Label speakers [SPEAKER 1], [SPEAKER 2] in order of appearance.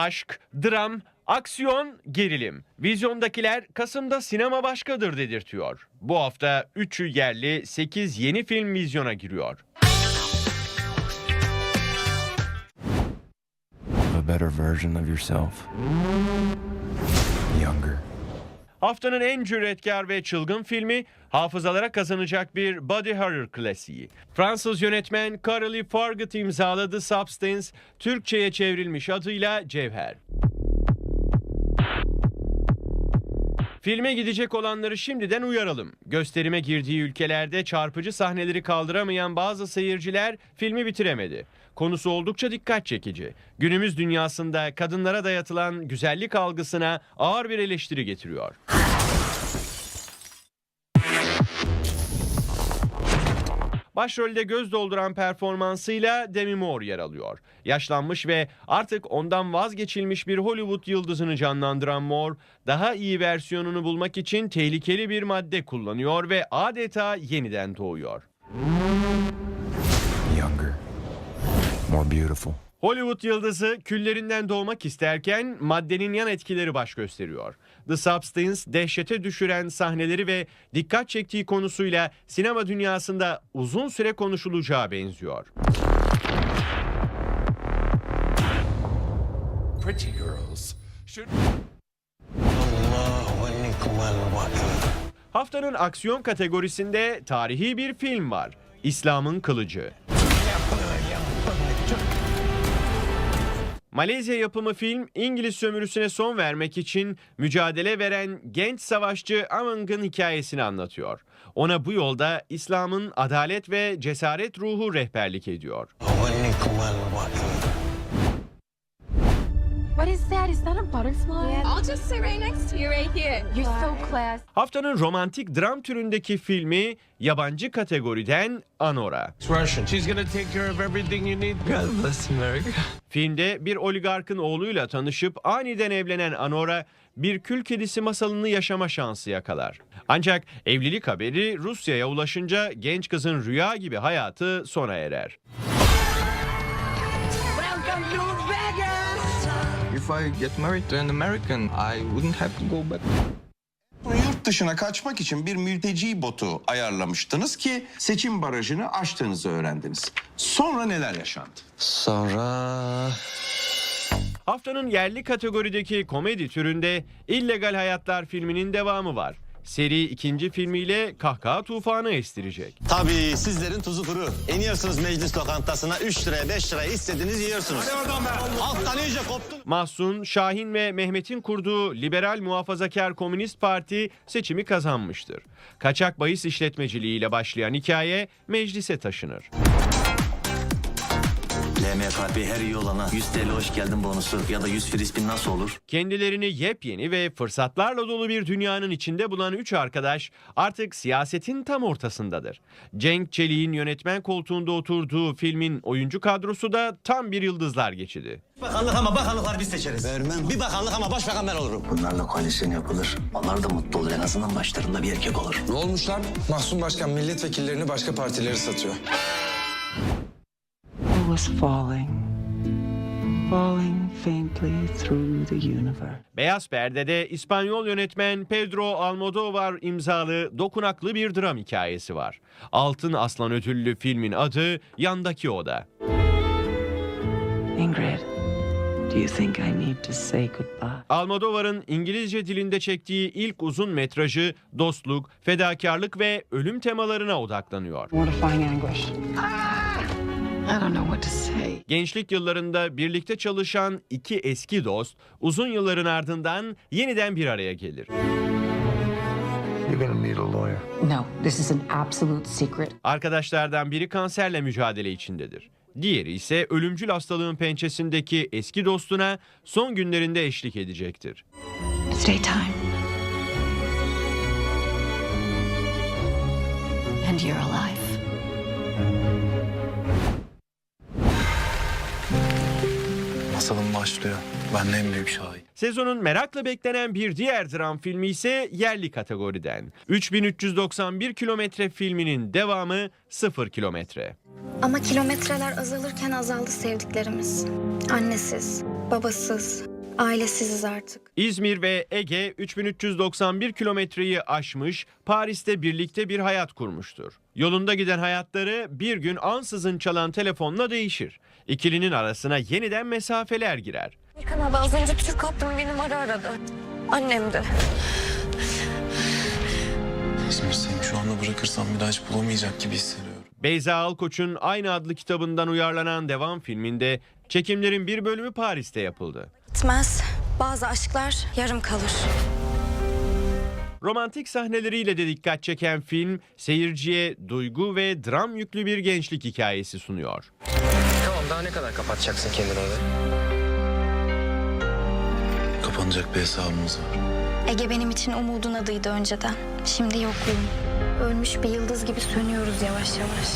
[SPEAKER 1] Aşk, dram, aksiyon, gerilim. Vizyondakiler Kasım'da sinema başkadır dedirtiyor. Bu hafta 3'ü yerli 8 yeni film vizyona giriyor.
[SPEAKER 2] a better version of yourself. Younger.
[SPEAKER 1] Haftanın en cüretkar ve çılgın filmi hafızalara kazanacak bir body horror klasiği. Fransız yönetmen Carolee Fargut imzaladı Substance, Türkçe'ye çevrilmiş adıyla Cevher. Filme gidecek olanları şimdiden uyaralım. Gösterime girdiği ülkelerde çarpıcı sahneleri kaldıramayan bazı seyirciler filmi bitiremedi. Konusu oldukça dikkat çekici. Günümüz dünyasında kadınlara dayatılan güzellik algısına ağır bir eleştiri getiriyor. Başrolde göz dolduran performansıyla Demi Moore yer alıyor. Yaşlanmış ve artık ondan vazgeçilmiş bir Hollywood yıldızını canlandıran Moore, daha iyi versiyonunu bulmak için tehlikeli bir madde kullanıyor ve adeta yeniden doğuyor.
[SPEAKER 2] Younger. More beautiful.
[SPEAKER 1] Hollywood yıldızı küllerinden doğmak isterken maddenin yan etkileri baş gösteriyor. The Substance dehşete düşüren sahneleri ve dikkat çektiği konusuyla sinema dünyasında uzun süre konuşulacağı benziyor.
[SPEAKER 3] pretty girls should.
[SPEAKER 1] Haftanın aksiyon kategorisinde tarihi bir film var. İslam'ın Kılıcı. Malezya yapımı film İngiliz sömürüsüne son vermek için mücadele veren genç savaşçı Amang'ın hikayesini anlatıyor. Ona bu yolda İslam'ın adalet ve cesaret ruhu rehberlik ediyor.
[SPEAKER 3] Ve nikmel vakil.
[SPEAKER 4] What is that? Is that a butterfly?
[SPEAKER 5] I'll just sit right next to you right here.
[SPEAKER 4] You're so class.
[SPEAKER 1] Haftanın romantik dram türündeki filmi yabancı kategoriden Anora.
[SPEAKER 3] It's Russian. She's gonna take care of everything you need. God bless America.
[SPEAKER 1] Filmde bir oligarkın oğluyla tanışıp aniden evlenen Anora bir kül kedisi masalını yaşama şansı yakalar. Ancak evlilik haberi Rusya'ya ulaşınca genç kızın rüya gibi hayatı sona erer.
[SPEAKER 6] If I get married to an American, I wouldn't have to go back.
[SPEAKER 7] Yurt dışına kaçmak için bir mülteci botu ayarlamıştınız ki seçim barajını aştığınızı öğrendiniz. Sonra neler yaşandı?
[SPEAKER 3] Sonra
[SPEAKER 1] Haftanın yerli kategorideki komedi türünde İllegal Hayatlar filminin devamı var. Seri ikinci filmiyle kahkaha tufanı estirecek.
[SPEAKER 8] Tabii sizlerin tuzu kuru. İniyorsunuz meclis lokantasına 3 liraya 5 liraya istediğiniz yiyorsunuz. Halktan iyice koptu.
[SPEAKER 1] Mahsun, Şahin ve Mehmet'in kurduğu Liberal Muhafazakar Komünist Parti seçimi kazanmıştır. Kaçak bahis işletmeciliğiyle başlayan hikaye meclise taşınır.
[SPEAKER 8] LMKP her iyi olana 100 TL hoş geldin bonusu ya da 100 frispin nasıl olur?
[SPEAKER 1] Kendilerini yepyeni ve fırsatlarla dolu bir dünyanın içinde bulan üç arkadaş artık siyasetin tam ortasındadır. Cenk Çelik'in yönetmen koltuğunda oturduğu filmin oyuncu kadrosu da tam bir yıldızlar geçidi.
[SPEAKER 8] Bakanlık ama bakanlıklar biz seçeriz. Vermem. Bir bakanlık ama başbakan ben olurum. Bunlarla koalisyon yapılır. Onlar da mutlu olur. En azından başlarında bir erkek olur.
[SPEAKER 6] Ne olmuş lan? Mahsun Başkan milletvekillerini başka partileri satıyor.
[SPEAKER 9] Was falling, falling faintly through the universe.
[SPEAKER 1] Beyaz Perde'de İspanyol yönetmen Pedro Almodovar imzalı dokunaklı bir dram hikayesi var. Altın Aslan ödüllü filmin adı Yandaki Oda.
[SPEAKER 9] Ingrid, do you think I need to say goodbye?
[SPEAKER 1] Almodovar'ın İngilizce dilinde çektiği ilk uzun metrajı dostluk, fedakarlık ve ölüm temalarına odaklanıyor.
[SPEAKER 9] Mortifying anguish. I
[SPEAKER 1] Gençlik yıllarında birlikte çalışan iki eski dost uzun yılların ardından yeniden bir araya gelir.
[SPEAKER 3] you're gonna need a lawyer.
[SPEAKER 4] No, this is an absolute secret.
[SPEAKER 1] Arkadaşlardan biri kanserle mücadele içindedir. Diğeri ise ölümcül hastalığın pençesindeki eski dostuna son günlerinde eşlik edecektir.
[SPEAKER 4] It's daytime. And you're alive.
[SPEAKER 6] Masalım başlıyor. Ben de en büyük şahit.
[SPEAKER 1] Sezonun merakla beklenen bir diğer dram filmi ise yerli kategoriden. 3391 kilometre filminin devamı 0 kilometre.
[SPEAKER 10] Ama kilometreler azalırken azaldı sevdiklerimiz. Annesiz, babasız, Ailesiziz artık.
[SPEAKER 1] İzmir ve Ege 3391 kilometreyi aşmış, Paris'te birlikte bir hayat kurmuştur. Yolunda giden hayatları bir gün ansızın çalan telefonla değişir. İkilinin arasına yeniden mesafeler girer.
[SPEAKER 10] Erkan abi az önce Türk hattım bir numara aradı. Annem de.
[SPEAKER 11] İzmir seni şu anda bırakırsam bir daha hiç bulamayacak gibi hissediyorum.
[SPEAKER 1] Beyza Alkoç'un aynı adlı kitabından uyarlanan devam filminde çekimlerin bir bölümü Paris'te yapıldı.
[SPEAKER 10] Bitmez. Bazı aşklar yarım kalır.
[SPEAKER 1] Romantik sahneleriyle de dikkat çeken film seyirciye duygu ve dram yüklü bir gençlik hikayesi sunuyor.
[SPEAKER 8] Tamam daha ne kadar kapatacaksın kendini orada?
[SPEAKER 11] Kapanacak bir hesabımız var.
[SPEAKER 10] Ege benim için umudun adıydı önceden. Şimdi yokluğum. Ölmüş bir yıldız gibi sönüyoruz yavaş yavaş.